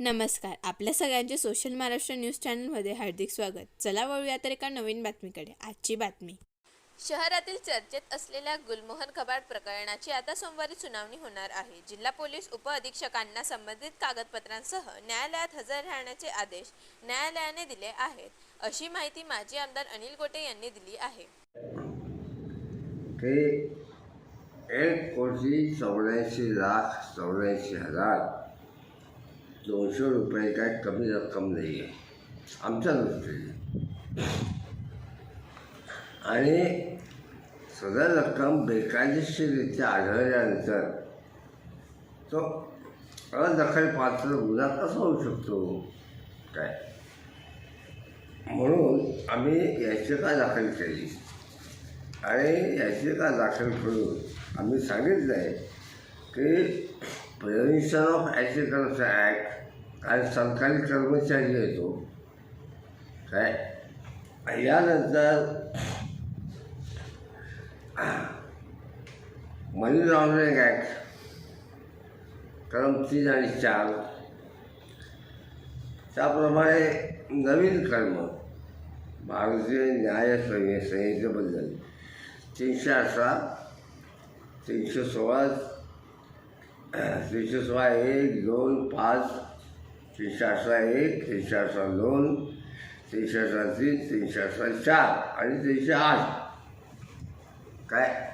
नमस्कार. आपल्या सगळ्यांचे सोशल महाराष्ट्र न्यूज चॅनलमध्ये हार्दिक स्वागत. चला वळूया तर एका नवीन बातमीकडे. आजची बातमी. शहरातील चर्चेत असलेल्या गुलमोहर कबाड प्रकरणाची आता सोमवारी सुनावणी होणार आहे. जिल्हा पोलीस उपअधीक्षकांना संबंधित कागदपत्रांसह न्यायालयात हजर राहण्याचे आदेश न्यायालयाने दिले आहेत. अशी माहिती माजी आमदार अनिल गोटे यांनी दिली आहे. ते एक कोटी चौऱ्याऐंशी लाख चौऱ्याऐंशी हजार दोनशे रुपये काय कमी रक्कम नाही आहे. आमच्या दृष्टीने आणि सदर रक्कम बेकायदेशीररित्या आढळल्यानंतर तो अदखलपात्र गुन्हा कसा होऊ शकतो? काय? म्हणून आम्ही याचिका दाखल केली? आणि याचिका दाखल करून आम्ही सांगितलं आहे की प्रिव्हेन्शन ऑफ ॲग्रिकल्चर ॲक्ट आणि सरकारी कर्मचारी येतो काय? यानंतर मनी लॉन्ड्रिंग ॲक्ट कलम तीन आणि चार. त्याप्रमाणे नवीन कर्म. भारतीय न्याय संहितेबद्दल. तीनशे अठरा तीनशे सोळा तीनशे सोळा एक दोन पाच तीनशे अठरा एक तीनशे अठरा दोन तीनशे अठरा तीन तीनशे अठरा चार आणि तीनशे आठ. काय?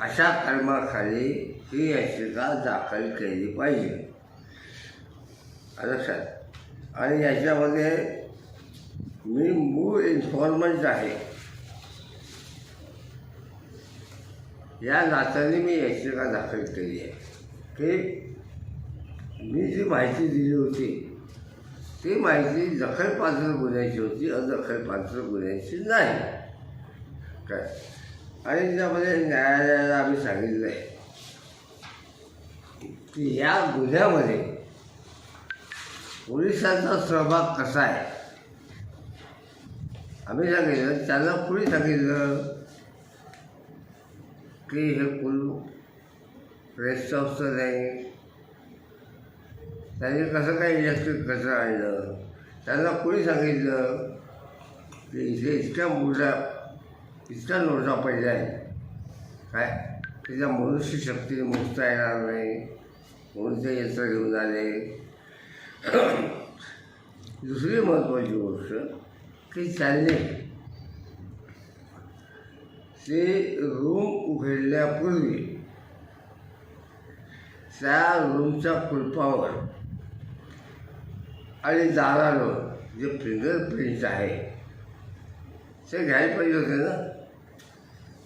अशा कर्माखाली ही याचिका दाखल केली पाहिजे. लक्षात. आणि याच्यामध्ये मी मूळ इन्फॉर्मंट आहे. या नात्याने मी याचिका दाखल केली आहे. ते मी जी माहिती दिली होती ती माहिती दखलपात्र गुन्ह्याची होती अदखलपात्र गुन्ह्याची नाही. काय? आणि त्यामध्ये न्यायालयाला आम्ही सांगितलं आहे की या गुन्ह्यामध्ये पोलिसांचा सहभाग कसा आहे? आम्ही सांगितलं त्यांना कुणी सांगितलं की हे कुल रेस्ट हाऊसचं नाही त्यांनी कसं काय इलेक्ट्रिक कचरा आणलं? त्यांना कोणी सांगितलं? की इथे इतक्या मोठ्या इतका नोटा पडला आहे काय? त्याच्या मनुष्य शक्ती मोजता येणार नाही. म्हणून ते यंत्र घेऊन आले? दुसरी महत्त्वाची गोष्ट की त्यांनी ते रूम उघडल्यापूर्वी त्या रूमच्या कुलपावर आणि दारावर जे फिंगरप्रिंट आहे ते घ्यायला पाहिजे होते ना?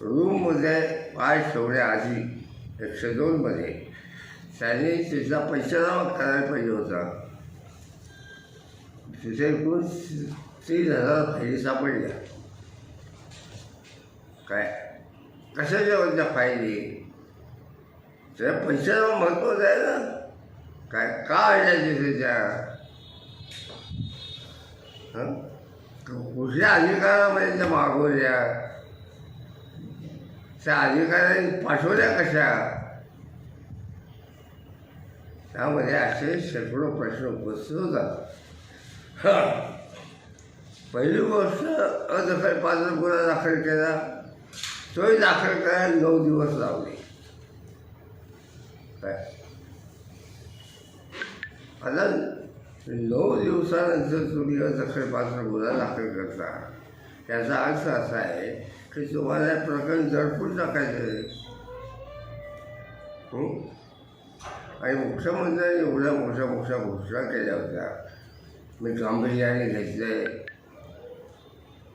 रूममध्ये पाय ठेवण्याआधी एकशे दोनमध्ये त्याने तिथला पंचनामा करायला पाहिजे होता. तिथे एकूण तीन हजार फायली सापडल्या. काय? कशाच्या होत्या फायली त्या पैशाला महत्त्वाचं आहे ना. काय का आणल्या त्या? कुठल्या अधिकारामध्ये त्या मागवल्या? त्या अधिकाऱ्यांनी पाठवल्या कशा? त्यामध्ये असे शेकडो प्रश्न उपस्थित होतात. पहिली गोष्ट अदखलपात्र गुन्हा दाखल केला. तोही दाखल करायला नऊ दिवस लावले. काय आता नऊ दिवसानंतर तुम्ही अदखलपात्र गुन्हा दाखल करता. त्याचा अर्थ असा आहे की तुम्हाला प्रकरण जडपून टाकायचं आहे आणि मुख्यमंत्र्यांनी एवढ्या मोठ्या मोठ्या घोषणा केल्या होत्या. मी गांभीर्याने घेतले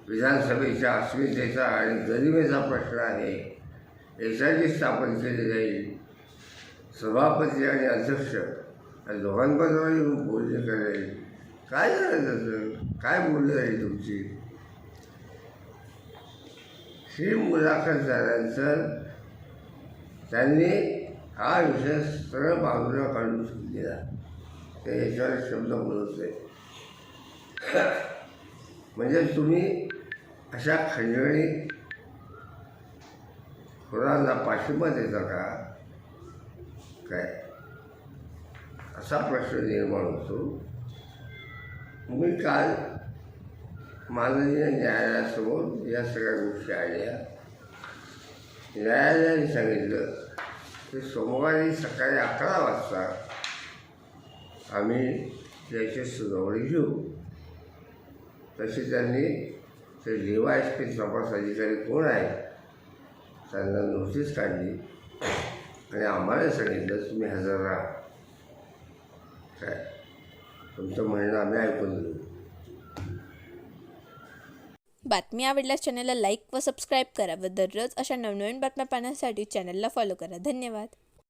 विधानसभेच्या अस्मितेचा आणि गरिबीचा प्रश्न आहे. याच्याची स्थापन केली जाईल. सभापती आणि अध्यक्ष. या दोघांबरोबर येऊन बोलणे करेल काय झालं त्याचं? काय बोललं आहे तुमची? ही मुलाखत झाल्यानंतर त्यांनी हा विषय सरळ बाजूला काढून दिला ते याच्यावर शब्द बोलत म्हणजे तुम्ही अशा खंडणी खुरांना पाठिंबा देता का? काय? असा प्रश्न निर्माण होतो. मी काल माननीय न्यायालयासमोर या सगळ्या गोष्टी आल्या न्यायालयाने सांगितलं की सोमवारी सकाळी अकरा वाजता आम्ही त्याची सुनावणी घेऊ. तशी त्यांनी ते लेवा एस पी तपास अधिकारी कोण आहे? त्यांना नोटीस काढली. आणि आम्हाला सांगितलं तुम्ही हजर राहा. काय? तुमचं म्हणणं आम्ही ऐकून घेऊ. बातमी आवडल्यास चॅनलला लाईक व सबस्क्राईब करा व दररोज अशा नवनवीन बातम्या पाहण्यासाठी चॅनलला फॉलो करा. धन्यवाद.